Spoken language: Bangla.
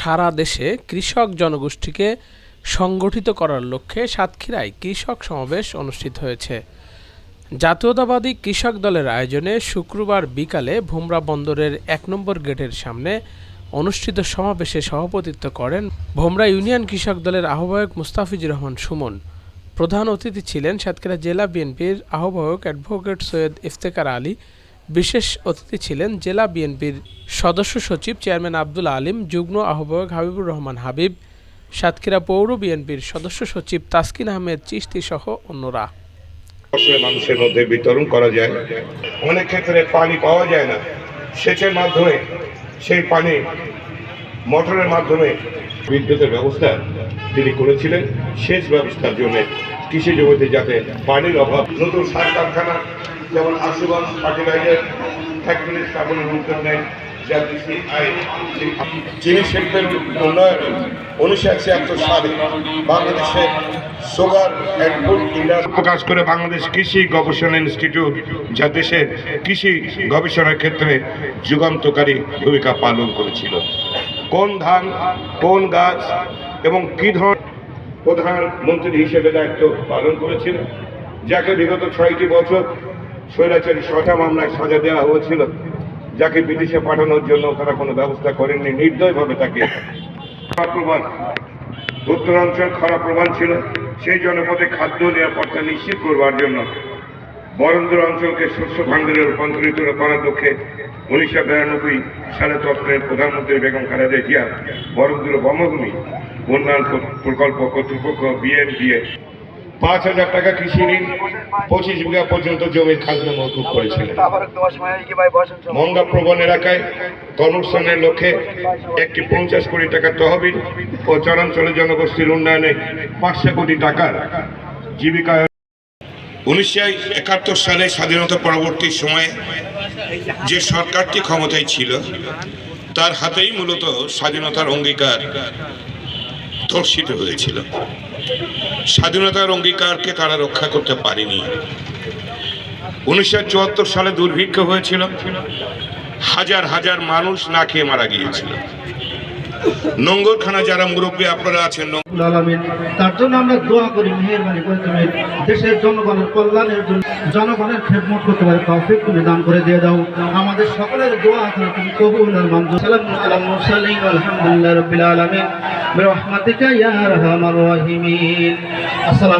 সারা দেশে কৃষক জনগোষ্ঠীকে সংগঠিত করার লক্ষ্যে সাতক্ষীরায় কৃষক সমাবেশ অনুষ্ঠিত হয়েছে। জাতীয়তাবাদী কৃষক দলের আয়োজনে শুক্রবার বিকালে ভোমরা বন্দরের এক নম্বর গেটের সামনে অনুষ্ঠিত সমাবেশে সভাপতিত্ব করেন ভোমরা ইউনিয়ন কৃষক দলের আহ্বায়ক মুস্তাফিজুর রহমান সুমন। প্রধান অতিথি ছিলেন সাতক্ষীরা জেলা বিএনপির আহ্বায়ক অ্যাডভোকেট সৈয়দ ইফতেকার আলী। বিশেষ অতিথি ছিলেন জেলা বিএনপির সদস্য সচিব চেয়ারম্যান আব্দুল আলিম, যুগ্ম আহ্বায়ক হাবিবুর রহমান হাবিব, সাতক্ষীরা পৌর বিএনপির সদস্য সচিব তাসকিন আহমেদ চিশতি সহ অন্যরা। মানুষের মধ্যে বিতরণ করা যায়। অনেক ক্ষেত্রে পানি পাওয়া যায় না। সেচের মাধ্যমে সেই পানি মোটরের মাধ্যমে বিদ্যুতের ব্যবস্থা তিনি করেছিলেন। সেচ ব্যবস্থার জন্য কৃষি জগতে যাতে পানির অভাব, নতুন সার কারখানা যেমন আশুগঞ্জ ফার্টিলাইজার, ফ্যাক্টরি স্থাপনের উদ্যোগ নেয়। যা কৃষি আইন চিনি শিল্পের উন্নয়নে উনিশশো ছিয়াত্তর সালে বাংলাদেশে সুগার অ্যান্ড ফুড ইন্ডাস্ট্রি প্রকাশ করে বাংলাদেশ কৃষি গবেষণা ইনস্টিটিউট যা দেশের কৃষি গবেষণার ক্ষেত্রে যুগান্তকারী ভূমিকা পালন করেছিল। কোন ধান কোন গাছ এবং কি ধরনের প্রধানমন্ত্রী হিসেবে দায়িত্ব পালন করেছিল যাকে বিগত ছয়টি বছর স্বৈরাচারী ছটা মামলায় সাজা দেওয়া হয়েছিল। যাকে বিদেশে পাঠানোর জন্য তারা কোনো ব্যবস্থা করেননি, নির্দয়ভাবে তাকে উত্তরাঞ্চল খারাপ প্রমাণ ছিল, সেই জনপদে খাদ্য নিরাপত্তা নিশ্চিত করবার জন্য বরেন্দ্র অঞ্চলকে শস্য ভাণ্ডারে রূপান্তরিত করার লক্ষ্যে উনিশশো বিরানব্বই সালে তৎকালীন প্রধানমন্ত্রী বেগম খালেদা জিয়া বরেন্দ্র বঙ্গভূমি উন্নয়ন প্রকল্প কর্তৃপক্ষ বিএনডিএ পাঁচ হাজার টাকা কৃষি ঋণ পঁচিশ বিঘা পর্যন্ত জমির খাজনা মৌকুব করেছিলেন। মঙ্গা প্রবণ এলাকায় কর্মস্থানের লক্ষ্যে একটি পঞ্চাশ কোটি টাকার তহবিল ও চরাঞ্চলের জনগোষ্ঠীর উন্নয়নে পাঁচশো কোটি টাকার জীবিকা উনিশশো একাত্তর সালে স্বাধীনতা পরবর্তী সময়ে যে সরকারটি ক্ষমতায় ছিল, তার হাতেই মূলত স্বাধীনতার অঙ্গীকার ধর্ষিত হয়েছিল। স্বাধীনতার অঙ্গীকারকে তারা রক্ষা করতে পারেনি? উনিশশো চুয়াত্তর সালে দুর্ভিক্ষ হয়েছিল। হাজার হাজার মানুষ না খেয়ে মারা গিয়েছিল। নোঙ্গরখানা যারা মুরব্বী আপনারা আছেন তার জন্য আমরা দোয়া করি, মেহরবানি করে, তুমি দেশের জনগণের কল্যাণের জন্য, জনগণের খেদমত করতে পারে, তৌফিক তুমি দান করে দিয়ে দাও। আমাদের সকলের দোয়া তুমি কবুল আলহামদুলিল্লাহ আসসালামু